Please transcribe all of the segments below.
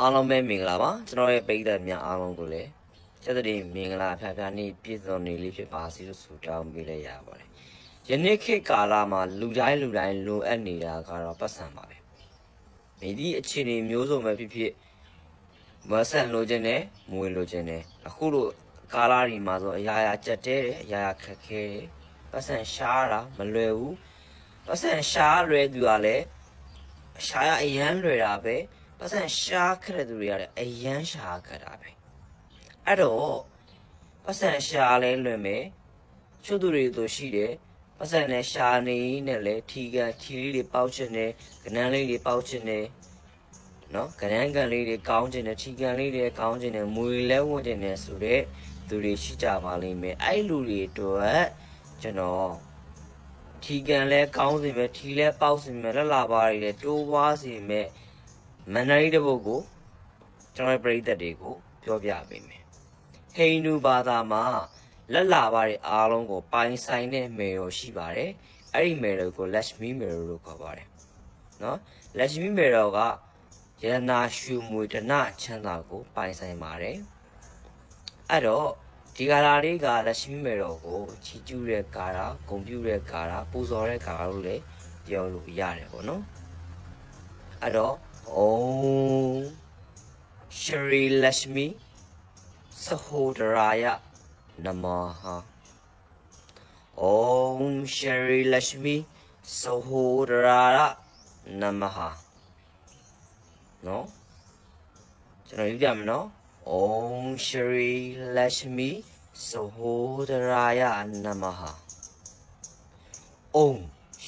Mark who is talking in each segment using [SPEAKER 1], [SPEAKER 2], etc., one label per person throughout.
[SPEAKER 1] အားလုံးပဲမင်္ဂလာပါကျွန်တော်ရဲ့ပိဋကတ်များအားလုံးကိုလည်းကျက်တဲ့မင်္ဂလာဖျားဖျားနေ့ပြည့်စုံနေလေးဖြစ်ပါစေလို့ဆုတောင်းပေးလိုက်ရပါတယ်ယနေ့ခေတ်ကာလမှာလူတိုင်းလူတိုင်းလိုအပ်နေတာကတော့ပတ်စံပါပဲမိသည့်အခြေအနေမျိုးစုံပဲဖြစ်ဖြစ်မဆန်လိုခြင်းနဲ့မွေလိုခြင်းနဲ့အခုလိုကာလဒီမှာဆိုအရာရာကြက်တဲတယ်အရာရာခက်ခဲတယ်ပတ်စံရှားတာမလွယ်ဘူးပတ်စံရှားလွယ်သူကလည်းရှားရအရန်လွယ်တာပဲ ပတ်စံရှားခက်တဲ့သူတွေကလည်းအရန်ရှားခက်တာပဲအဲ့တော့ပတ်စံရှားလဲလွယ်မယ်ချို့သူတွေတို့ရှိတယ်ပတ်စံနဲ့ရှားနေနဲ့လေထီကန်ထီလေးတွေပေါက်ချင်တယ်ကနန်းလေးတွေပေါက်ချင်တယ်နော်ကရန်ကန်လေးတွေကောင်းကျင်တယ်ချီကန်လေးတွေကောင်းကျင်တယ်မွေလဲဝတ်ကျင်တယ်ဆိုတော့သူတွေရှိကြပါလိမ့်မယ်အဲ့လူတွေအတွက်ကျွန်တော်ထီကန်လဲကောင်းစီမယ်ထီလဲပေါက်စီမယ်လက်လာပါတွေလဲတိုးွားစီမယ် မန္တလေးတစ်ပုတ်ကိုကျွန်တော်ရဲ့ပရိသတ်တွေကိုပြောပြပေးမယ်ဟိန္ဒူဘာသာမှာလက်လာပါတွေအားလုံးကိုပိုင်ဆိုင်တဲ့မေရောရှိပါတယ်အဲ့ဒီမေရောကို Lakshmi Mero လို့ခေါ်ပါတယ်နော် Lakshmi Mero ကယရနာရှုမွေဒနာချမ်းသာကို ပိုင်ဆိုင်ပါတယ်အဲ့တော့ဒီကာလာလေးကလက်ရှိမေတော်ကိုချီကျူးတဲ့ကာလာဂုံပြူတဲ့ကာလာပူဇော်တဲ့ကာလာလို့လည်းပြောလို့ရတယ်ပေါ့နော်အဲ့တော့ ဩရှရီလက်ရှမီသဟိုဒရာယနမဟာဩ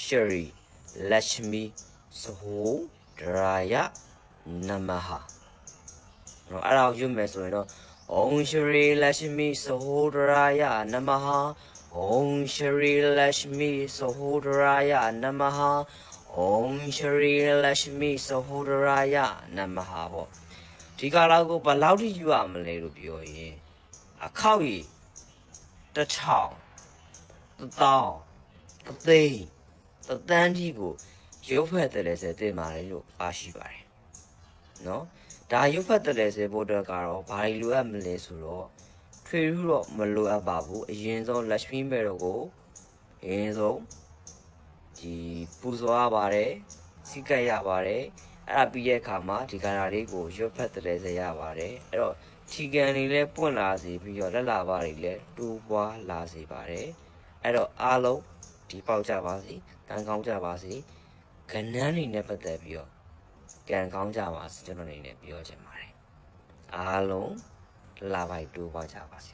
[SPEAKER 1] ရှရီလက်ရှမီသဟို ဒရာယနမဟာနော်ကျွန်တော်ယူပြမယ်နော် Om Shri Lakshmi Sahodaraya Namaha Om Shri Lakshmi Sahodaraya Namaha နော်အဲ့ဒါကိုယူမယ်ဆိုရင်တော့ Om Shri Lakshmi Sahodaraya Namaha Om Shri Lakshmi Sahodaraya Namaha Om Shri Lakshmi Sahodharaya Namaha ပေါ့ဒီကာလကိုဘယ်လောက်ထိယူရမလဲလို့ပြောရင်အခောက်ကြီးတစ်ထောင်တစ်သောင်းတစ်သိန်းတစ်သန်းကြီးကို ရုပ်ဖက်တယ်လဲစေတင်ပါတယ်လို့ပါရှိပါတယ်နော်ဒါရုပ်ဖက်တယ်လဲစေဖို့အတွက်ကတော့ဘာတွေလိုအပ်မလဲဆိုတော့ထွေထူးတော့မလိုအပ်ပါဘူးအရင်ဆုံး Lakshmi Mero ကိုအရင်ဆုံးဒီပူဇော်ရပါတယ်စီကတ်ရပါတယ်အဲ့ဒါပြီးတဲ့အခါမှာဒီကရာလေးကိုရွတ်ဖက်တဲ့စေရပါတယ်အဲ့တော့ခြီကန်တွေလည်းပွင့်လာစေပြီးတော့လက်လာပါတွေလည်းတိုးပွားလာစေပါတယ်အဲ့တော့အားလုံးဒီပေါက်ကြပါစေကံကောင်းကြပါစေ ကဏ္ဍတွေနဲ့ပတ်သက်ပြီးတော့ကံကောင်းကြပါစေကျွန်တော်အနေနဲ့ပြောချင်ပါတယ်အားလုံးလာပိုက်တိုးပွားကြပါစေ